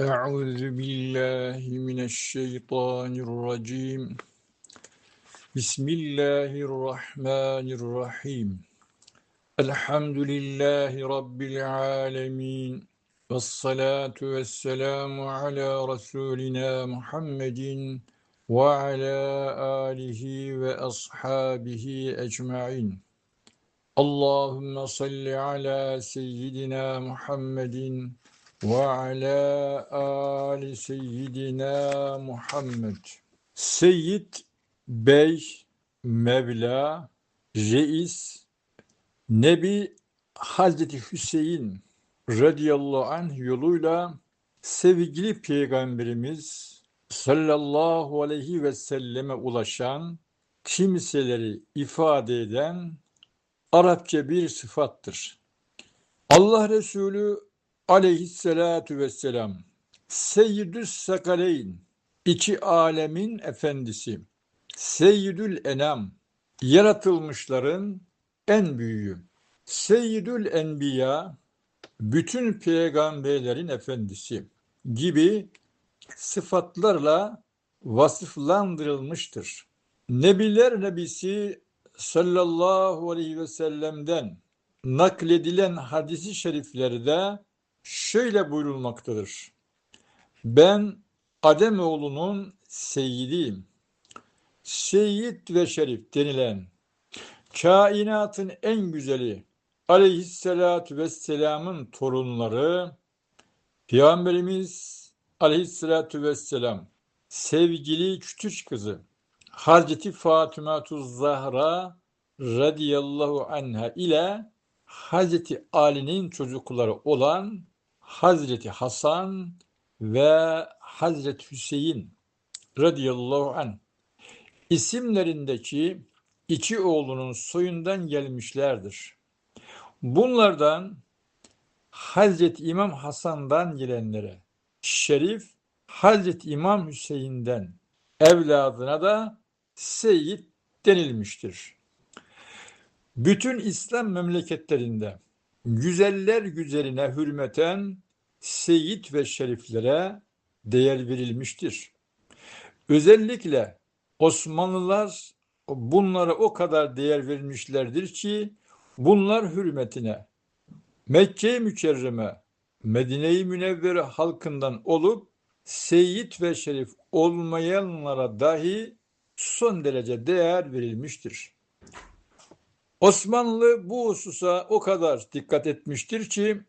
Euzu billahi mineşşeytanirracim. Bismillahirrahmanirrahim. Elhamdülillahi rabbil alamin. Ves salatu vesselamu ala rasulina Muhammedin ve ala alihi ve ashabihi ecmaîn. Allahumme salli ala seyyidina Muhammedin وعلى آل سيدنا Muhammed. Seyyid Bey, Mevla, Reis, Nebi Hazreti Hüseyin radıyallahu anh yoluyla sevgili Peygamberimiz sallallahu aleyhi ve selleme ulaşan kimseleri ifade eden Arapça bir sıfattır. Allah Resulü aleyhissalatu vesselam Seyyidüs Sakaleyn iki alemin efendisi Seyyidül Enam yaratılmışların en büyüğü Seyyidül Enbiya bütün peygamberlerin efendisi gibi sıfatlarla vasıflandırılmıştır. Nebiler Nebisi sallallahu aleyhi ve sellem'den nakledilen hadisi şeriflerde şöyle buyurulmaktadır. Ben Ademoğlunun seyyidiyim. Seyyid ve şerif denilen kainatın en güzeli aleyhissalatü vesselamın torunları Peygamberimiz aleyhissalatü vesselam sevgili küçük kızı Hazreti Fatıma Zahra radıyallahu anha ile Hazreti Ali'nin çocukları olan Hazreti Hasan ve Hazreti Hüseyin radıyallahu anh isimlerindeki iki oğlunun soyundan gelmişlerdir. Bunlardan Hazreti İmam Hasan'dan gelenlere Şerif Hazreti İmam Hüseyin'den evladına da Seyyid denilmiştir. Bütün İslam memleketlerinde güzeller güzeline hürmeten seyit ve şeriflere değer verilmiştir. Özellikle Osmanlılar bunlara o kadar değer vermişlerdir ki bunlar hürmetine Mekke-i Mükerreme, Medine-i Münevvere halkından olup seyit ve şerif olmayanlara dahi son derece değer verilmiştir. Osmanlı bu hususa o kadar dikkat etmiştir ki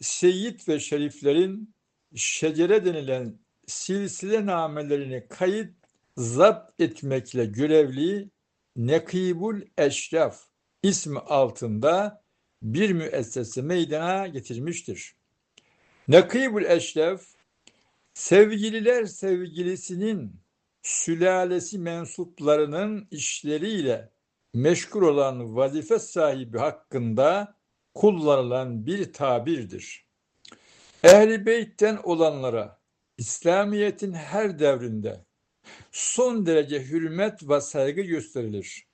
seyit ve şeriflerin şecere denilen silsile namelerini kayıt zapt etmekle görevli Nekibul Eşraf ismi altında bir müessese meydana getirmiştir. Nekibul Eşraf sevgililer sevgilisinin sülalesi mensuplarının işleriyle meşgul olan vazife sahibi hakkında kullanılan bir tabirdir. Ehli beytten olanlara İslamiyet'in her devrinde son derece hürmet ve saygı gösterilir.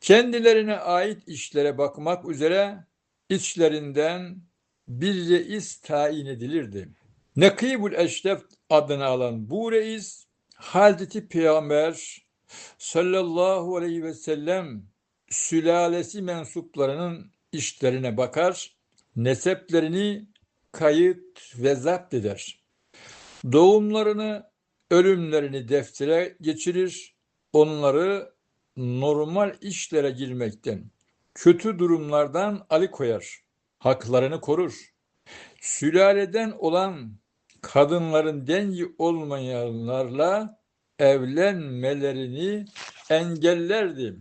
Kendilerine ait işlere bakmak üzere içlerinden bir reis tayin edilirdi. Nekibul Eşref adını alan bu reis Hazreti Peygamber sallallahu aleyhi ve sellem sülalesi mensuplarının işlerine bakar, neseplerini kayıt ve zapt eder. Doğumlarını, ölümlerini deftere geçirir, onları normal işlere girmekten, kötü durumlardan alıkoyar, haklarını korur. Sülaleden olan kadınların dengi olmayanlarla evlenmelerini engellerdi.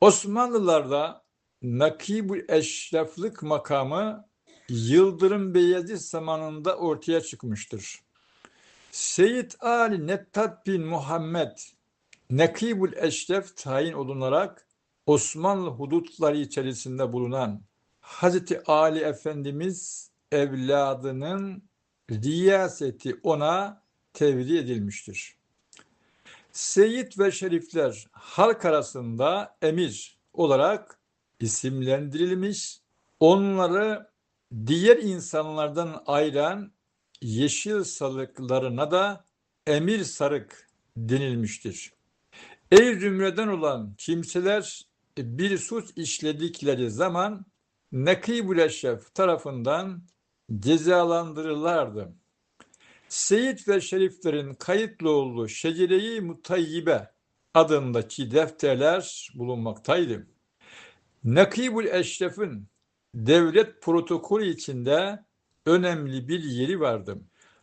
Osmanlılarda nakibul eşraflık makamı Yıldırım Beyazıt zamanında ortaya çıkmıştır. Seyyid Ali Nettat bin Muhammed Nakibul Eşref tayin olunarak Osmanlı hudutları içerisinde bulunan Hazreti Ali Efendimiz evladının riyaseti ona tevdi edilmiştir. Seyit ve şerifler halk arasında emir olarak isimlendirilmiş, onları diğer insanlardan ayıran yeşil sarıklarına da emir sarık denilmiştir. Ey zümreden olan kimseler bir suç işledikleri zaman Nakibül Eşref tarafından cezalandırırlardı. Seyit ve şeriflerin kayıtlı olduğu Şecere-i Mutayyibe adındaki defterler bulunmaktaydı. Nakibül Eşref'in devlet protokolü içinde önemli bir yeri vardı.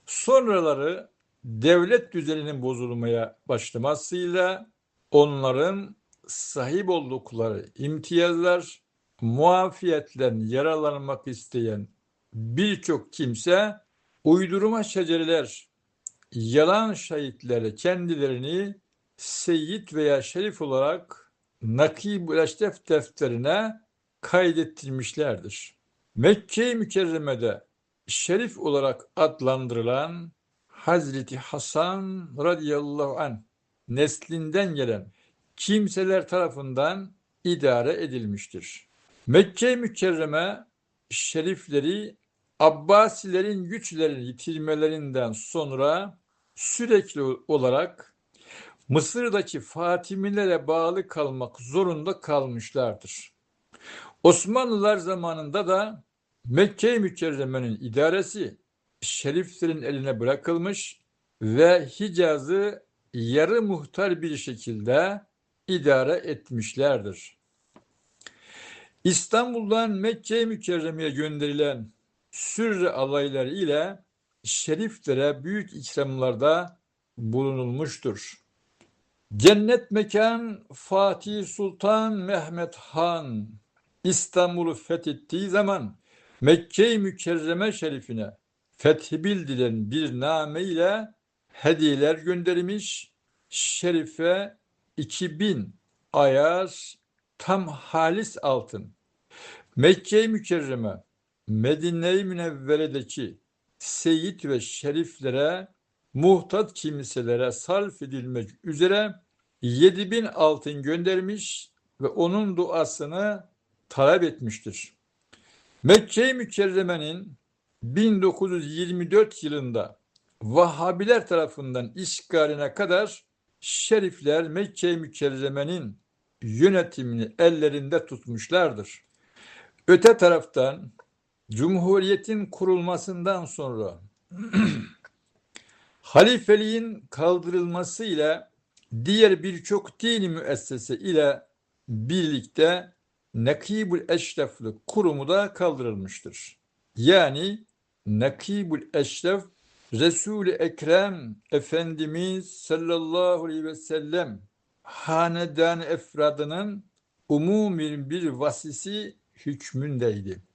Sonraları devlet düzeninin bozulmaya başlamasıyla onların sahip oldukları imtiyazlar, muafiyetten yaralanmak isteyen birçok kimse uydurma şecereler, yalan şahitleri kendilerini seyit veya şerif olarak Nakib-ül Eşref defterine kaydettirmişlerdir. Mekke-i Mükerreme'de şerif olarak adlandırılan Hazreti Hasan radıyallahu an neslinden gelen kimseler tarafından idare edilmiştir. Mekke-i Mükerreme şerifleri Abbasilerin güçlerini yitirmelerinden sonra sürekli olarak Mısır'daki Fatimilere bağlı kalmak zorunda kalmışlardır. Osmanlılar zamanında da Mekke-i Mükerreme'nin idaresi şeriflerin eline bırakılmış ve Hicaz'ı yarı muhtar bir şekilde idare etmişlerdir. İstanbul'dan Mekke-i Mükerreme'ye gönderilen sürre alayları ile şeriflere büyük ikramlarda bulunulmuştur. Cennet mekan Fatih Sultan Mehmet Han İstanbul'u fethettiği zaman Mekke-i Mükerreme şerifine fethi bildiren bir name ile hediyeler göndermiş. Şerife 2000 ayar tam halis altın. Mekke-i Mükerreme, Medine-i Münevvere'deki seyit ve şeriflere, muhtat kimselere sarf edilmek üzere 7000 altın göndermiş ve onun duasını talep etmiştir. Mekke-i Mükerreme'nin 1924 yılında Vahhabiler tarafından işgaline kadar şerifler Mekke-i Mükerreme'nin yönetimini ellerinde tutmuşlardır. Öte taraftan Cumhuriyetin kurulmasından sonra halifeliğin kaldırılması ile diğer birçok dini müessese ile birlikte Nakibul Eşreflik kurumu da kaldırılmıştır. Yani Nakibul Eşref Resul-i Ekrem Efendimiz sallallahu aleyhi ve sellem hanedan efradının umumi bir vasisi hükmündeydi.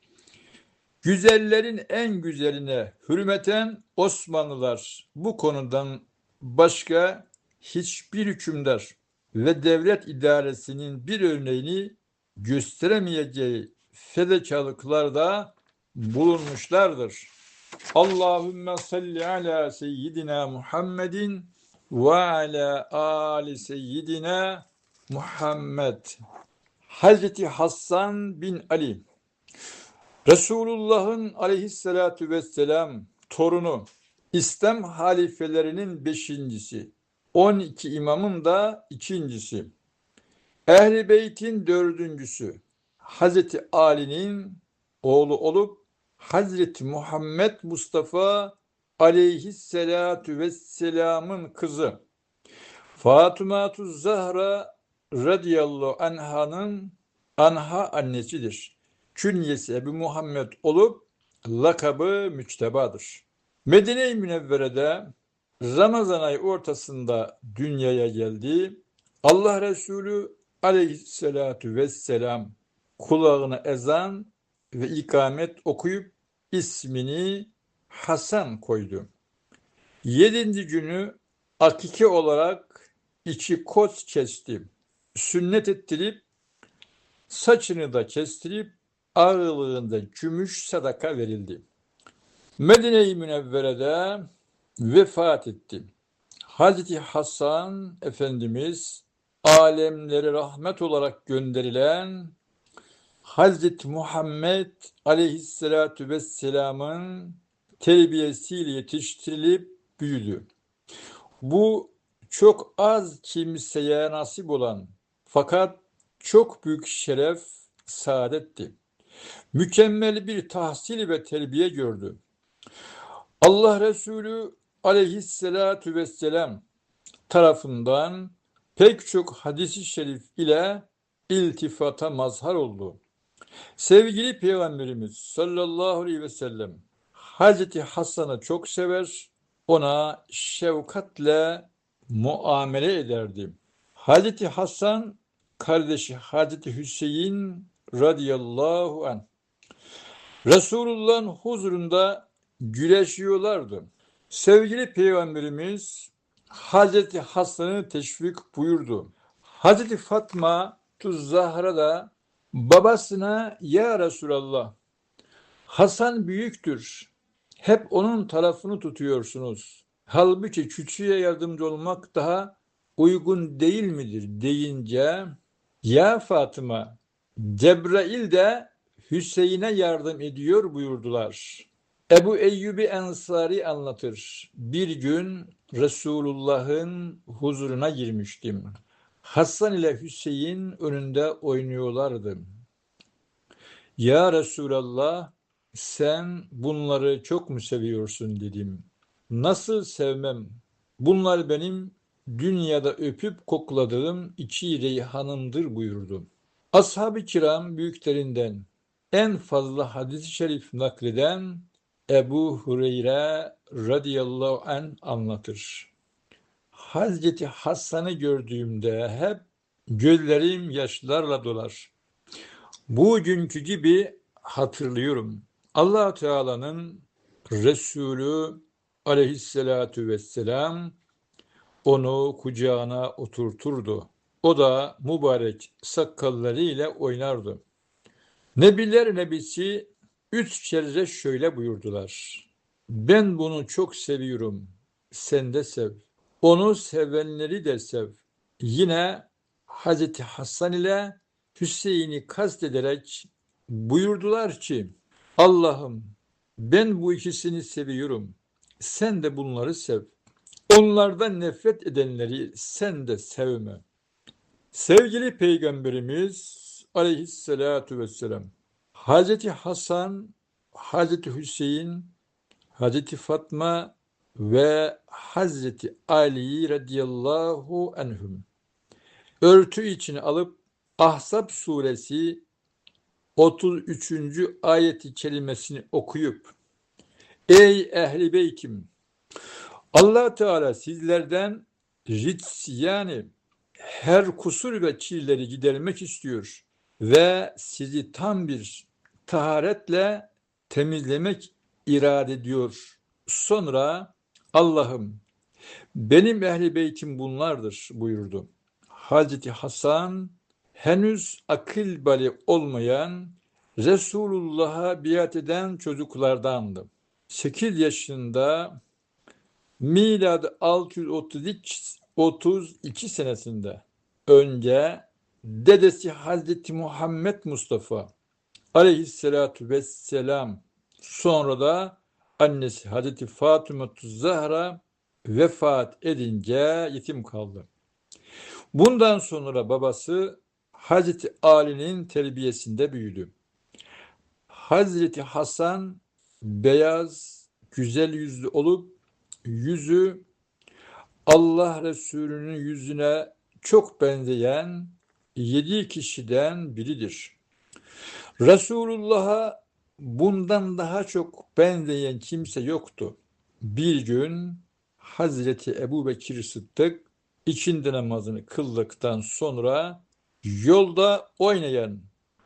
Güzellerin en güzeline hürmeten Osmanlılar bu konudan başka hiçbir hükümdar ve devlet idaresinin bir örneğini gösteremeyeceği fedakarlıklarda bulunmuşlardır. Allahümme salli ala seyyidina Muhammedin ve ala ali seyyidina Muhammed. Hazreti Hasan bin Ali Resulullah'ın aleyhissalatu vesselam torunu İslam halifelerinin beşincisi 12 imamın da ikincisi Ehli Beyt'in dördüncüsü Hazreti Ali'nin oğlu olup Hazreti Muhammed Mustafa aleyhisselatu vesselamın kızı Fatıma Zahra radıyallahu anhanın anha annesidir. Künyesi Ebu Muhammed olup lakabı müçtebadır. Medine-i Münevvere'de Ramazan ayı ortasında dünyaya geldi. Allah Resulü aleyhissalatu vesselam kulağına ezan ve ikamet okuyup ismini Hasan koydu. Yedinci günü akike olarak içi koz kesti. Sünnet ettirip saçını da kestirip ağırlığında gümüş sadaka verildi. Medine-i Münevvere'de vefat etti. Hazreti Hasan Efendimiz alemlere rahmet olarak gönderilen Hazreti Muhammed aleyhissalatu vesselamın terbiyesiyle yetiştirilip büyüdü. Bu çok az kimseye nasip olan fakat çok büyük şeref, saadetti. Mükemmel bir tahsil ve terbiye gördü. Allah Resulü aleyhissalatu vesselam tarafından pek çok hadisi şerif ile iltifata mazhar oldu. Sevgili Peygamberimiz sallallahu aleyhi ve sellem Hazreti Hasan'ı çok sever, ona şefkatle muamele ederdi. Hazreti Hasan kardeşi Hazreti Hüseyin radıyallahu anh Resulullah'ın huzurunda güreşiyorlardı. Sevgili Peygamberimiz Hazreti Hasan'ı teşvik buyurdu. Hazreti Fatma Tuz Zahra da babasına ya Resulallah Hasan büyüktür. Hep onun tarafını tutuyorsunuz. Halbuki küçüğe yardımcı olmak daha uygun değil midir deyince ya Fatıma Cebrail de Hüseyin'e yardım ediyor buyurdular. Ebu Eyyubi Ensari anlatır. Bir gün Resulullah'ın huzuruna girmiştim. Hasan ile Hüseyin önünde oynuyorlardı. Ya Resulallah sen bunları çok mu seviyorsun dedim. Nasıl sevmem? Bunlar benim dünyada öpüp kokladığım iki reyhanımdır buyurdu. Ashab-ı kiram büyüklerinden en fazla hadis-i şerif nakleden Ebu Hureyre radıyallahu an anlatır. Hazreti Hasan'ı gördüğümde hep gözlerim yaşlarla dolar. Bugünkü gibi hatırlıyorum. allah Teala'nın Resulü aleyhissalatu vesselam onu kucağına oturturdu. O da mübarek sakallarıyla oynardı. Nebiler Nebisi üç kere şöyle buyurdular. Ben bunu çok seviyorum. Sen de sev. Onu sevenleri de sev. Yine Hazreti Hasan ile Hüseyin'i kastederek buyurdular ki Allah'ım ben bu ikisini seviyorum. Sen de bunları sev. Onlardan nefret edenleri sen de sevme. Sevgili Peygamberimiz aleyhissalatu vesselam Hazreti Hasan, Hazreti Hüseyin, Hazreti Fatma ve Hazreti Ali radıyallahu anhum örtü içine alıp Ahzab suresi 33. ayeti kelimesini okuyup Ey ehli beytim allah Teala sizlerden rits yani her kusur ve kirleri gidermek istiyor ve sizi tam bir taharetle temizlemek irade ediyor. Sonra Allah'ım benim ehli beytim bunlardır buyurdu. Hazreti Hasan henüz akıl bali olmayan Resulullah'a biat eden çocuklardandı. 8 yaşında milad 632 senesinde önce dedesi Hazreti Muhammed Mustafa aleyhissalatu vesselam sonra da annesi Hazreti Fatıma Zahra vefat edince yetim kaldı. Bundan sonra babası Hazreti Ali'nin terbiyesinde büyüdü. Hazreti Hasan beyaz, güzel yüzlü olup yüzü Allah Resulü'nün yüzüne çok benzeyen yedi kişiden biridir. Resulullah'a bundan daha çok benzeyen kimse yoktu. Bir gün Hazreti Ebu Bekir Sıddık ikindi namazını kıldıktan sonra yolda oynayan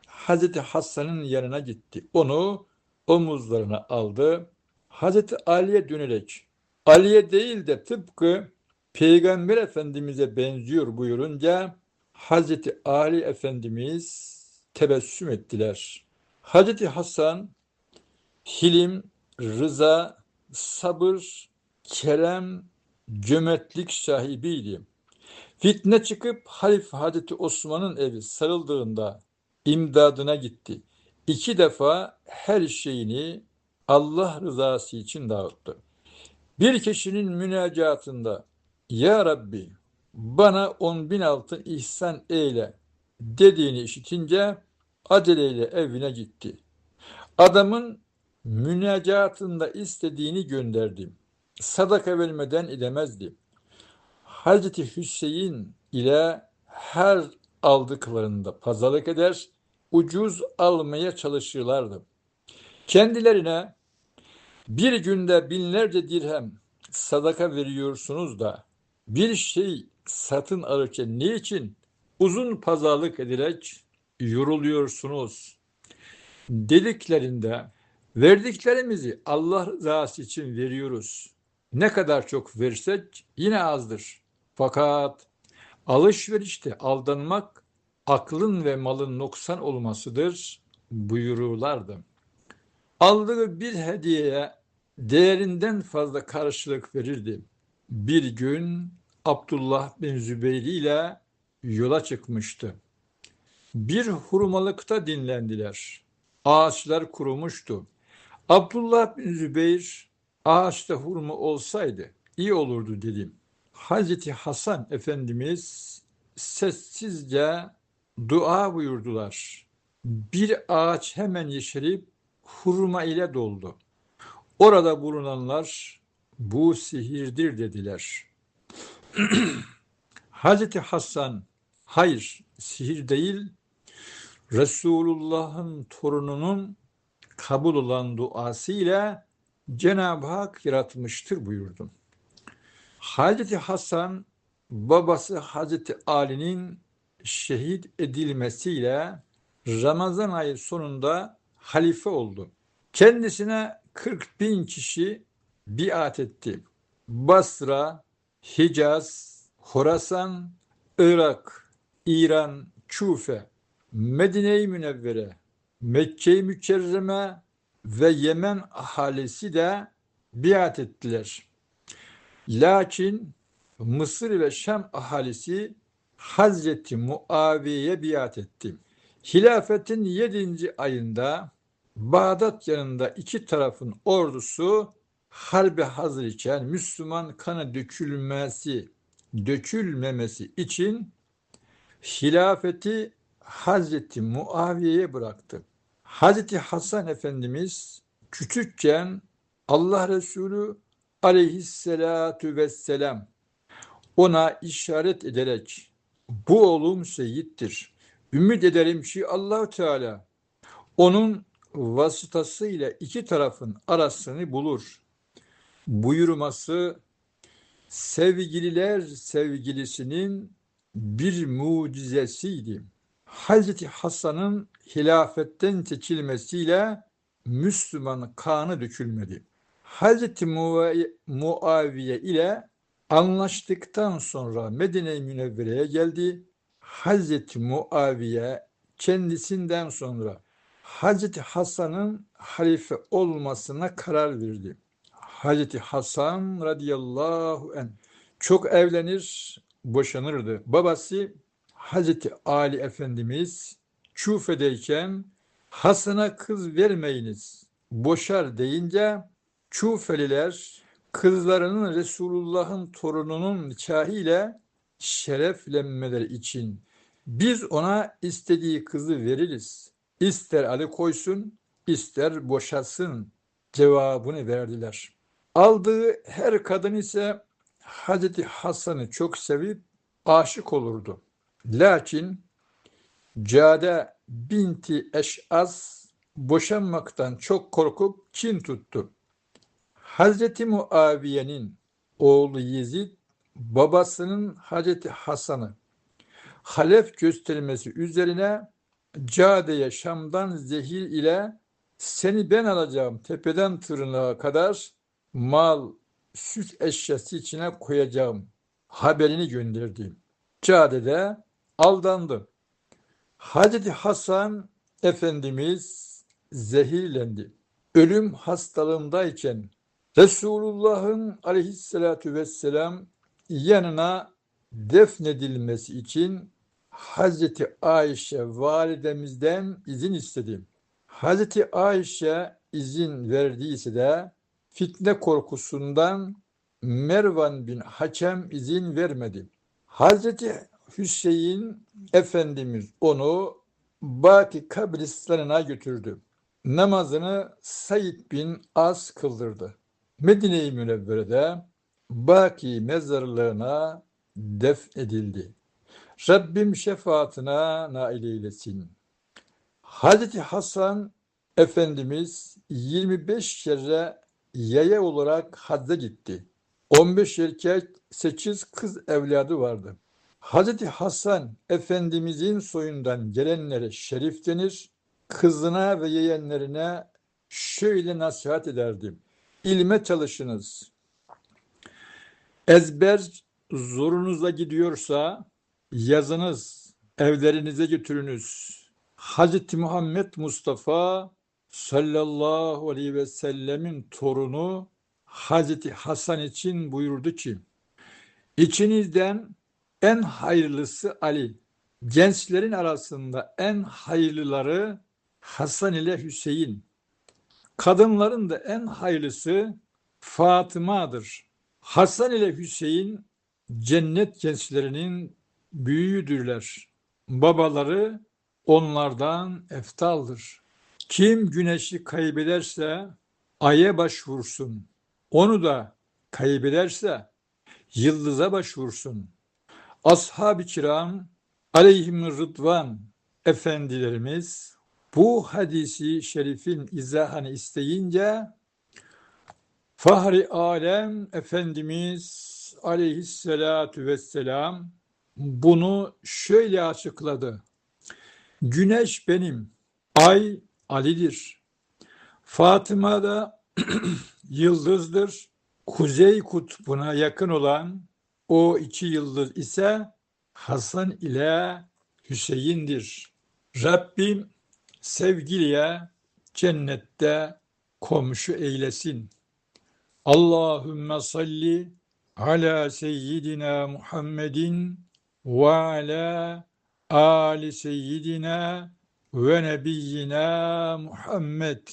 Hazreti Hasan'ın yanına gitti. Onu omuzlarına aldı. Hazreti Ali'ye dönerek Ali'ye değil de tıpkı Peygamber Efendimiz'e benziyor buyurunca Hazreti Ali Efendimiz tebessüm ettiler. Hazreti Hasan hilim, rıza, sabır, kerem, cömertlik sahibiydi. Fitne çıkıp Halif Hazreti Osman'ın evi sarıldığında imdadına gitti. İki defa her şeyini Allah rızası için dağıttı. Bir kişinin münacatında Ya Rabbi bana on bin altın ihsan eyle dediğini işitince aceleyle evine gitti. Adamın münacatında istediğini gönderdim. Sadaka vermeden edemezdi. Hazreti Hüseyin ile her aldıklarında pazarlık eder, ucuz almaya çalışırlardı. Kendilerine bir günde binlerce dirhem sadaka veriyorsunuz da bir şey satın alırken niçin uzun pazarlık ederek yoruluyorsunuz dediklerinde verdiklerimizi Allah rızası için veriyoruz. Ne kadar çok versek yine azdır. Fakat alışverişte aldanmak aklın ve malın noksan olmasıdır buyururlardı. Aldığı bir hediyeye değerinden fazla karşılık verirdi. Bir gün Abdullah bin Zübeyir ile yola çıkmıştı. Bir hurmalıkta dinlendiler. Ağaçlar kurumuştu. Abdullah bin Zübeyir ağaçta hurma olsaydı iyi olurdu dedim. Hazreti Hasan Efendimiz sessizce dua buyurdular. Bir ağaç hemen yeşerip hurma ile doldu. Orada bulunanlar bu sihirdir dediler. Hazreti Hasan hayır sihir değil Resulullah'ın torununun kabul olan duası ile Cenab-ı Hak yaratmıştır buyurdum. Hazreti Hasan babası Hazreti Ali'nin şehit edilmesiyle Ramazan ayı sonunda halife oldu. Kendisine 40 bin kişi biat etti. Basra, Hicaz, Horasan, Irak, İran, Küfe, Medine-i Münevvere, Mekke-i Mükerreme ve Yemen ahalisi de biat ettiler. Lakin Mısır ve Şam ahalisi Hazreti Muaviye'ye biat etti. Hilafetin 7. ayında Bağdat yanında iki tarafın ordusu harbe hazır iken Müslüman kanı dökülmesi, dökülmemesi için hilafeti Hazreti Muaviye'ye bıraktı. Hazreti Hasan Efendimiz küçükken Allah Resulü aleyhissalatu vesselam ona işaret ederek bu oğlum seyittir. Ümit ederim ki Allahu Teala onun vasıtasıyla iki tarafın arasını bulur. Buyurması sevgililer sevgilisinin bir mucizesiydi. Hazreti Hasan'ın hilafetten seçilmesiyle Müslüman kanı dökülmedi. Hazreti Muaviye ile anlaştıktan sonra Medine-i Münevvere'ye geldi. Hazreti Muaviye kendisinden sonra Hazreti Hasan'ın halife olmasına karar verdi. Hazreti Hasan radıyallahu anh çok evlenir, boşanırdı. Babası Hazreti Ali Efendimiz Küfe'deyken Hasan'a kız vermeyiniz, boşar deyince Küfeliler kızlarının Resulullah'ın torununun nikahıyla şereflenmeleri için biz ona istediği kızı veririz. İster Ali koysun, ister boşasın cevabını verdiler. Aldığı her kadın ise Hazreti Hasan'ı çok sevip aşık olurdu. Lakin Cade binti Eş'az boşanmaktan çok korkup kin tuttu. Hazreti Muaviye'nin oğlu Yezid babasının Hazreti Hasan'ı halef göstermesi üzerine Cade'ye Şam'dan zehir ile seni ben alacağım tepeden tırnağa kadar mal, süt eşyası içine koyacağım haberini gönderdi. Cade de aldandı. Hazreti Hasan Efendimiz zehirlendi. Ölüm hastalığındayken Resulullah'ın aleyhissalatü vesselam yanına defnedilmesi için Hazreti Ayşe validemizden izin istedi. Hazreti Ayşe izin verdiyse de fitne korkusundan Mervan bin Hakem izin vermedi. Hazreti Hüseyin Efendimiz onu Baki kabristanına götürdü. Namazını Said bin As kıldırdı. Medine-i Münevvere'de Baki mezarlığına def edildi. Rabbim şefaatine nail eylesin. Hazreti Hasan Efendimiz 25 kere yaya olarak hacca gitti. 15 erkek, 8 kız evladı vardı. Hazreti Hasan Efendimizin soyundan gelenlere şerif denir. Kızına ve yeğenlerine şöyle nasihat ederdim. İlme çalışınız. Ezber zorunuza gidiyorsa yazınız, evlerinize götürünüz. Hazreti Muhammed Mustafa sallallahu aleyhi ve sellemin torunu Hazreti Hasan için buyurdu ki, içinizden en hayırlısı Ali, gençlerin arasında en hayırlıları Hasan ile Hüseyin, kadınların da en hayırlısı Fatıma'dır. Hasan ile Hüseyin cennet gençlerinin büyüğüdürler. Babaları onlardan eftaldır. Kim güneşi kaybederse aya başvursun. Onu da kaybederse yıldıza başvursun. Ashab-ı kiram aleyhim rıdvan efendilerimiz bu hadisi şerifin izahını isteyince Fahri Alem Efendimiz aleyhissalatu vesselam bunu şöyle açıkladı. Güneş benim, ay Ali'dir. Fatıma da yıldızdır. Kuzey kutbuna yakın olan o iki yıldız ise Hasan ile Hüseyin'dir. Rabbim sevgiliye cennette komşu eylesin. Allahümme salli ala seyyidina Muhammedin ve ala ali seyyidina ve nebiyyina Muhammed.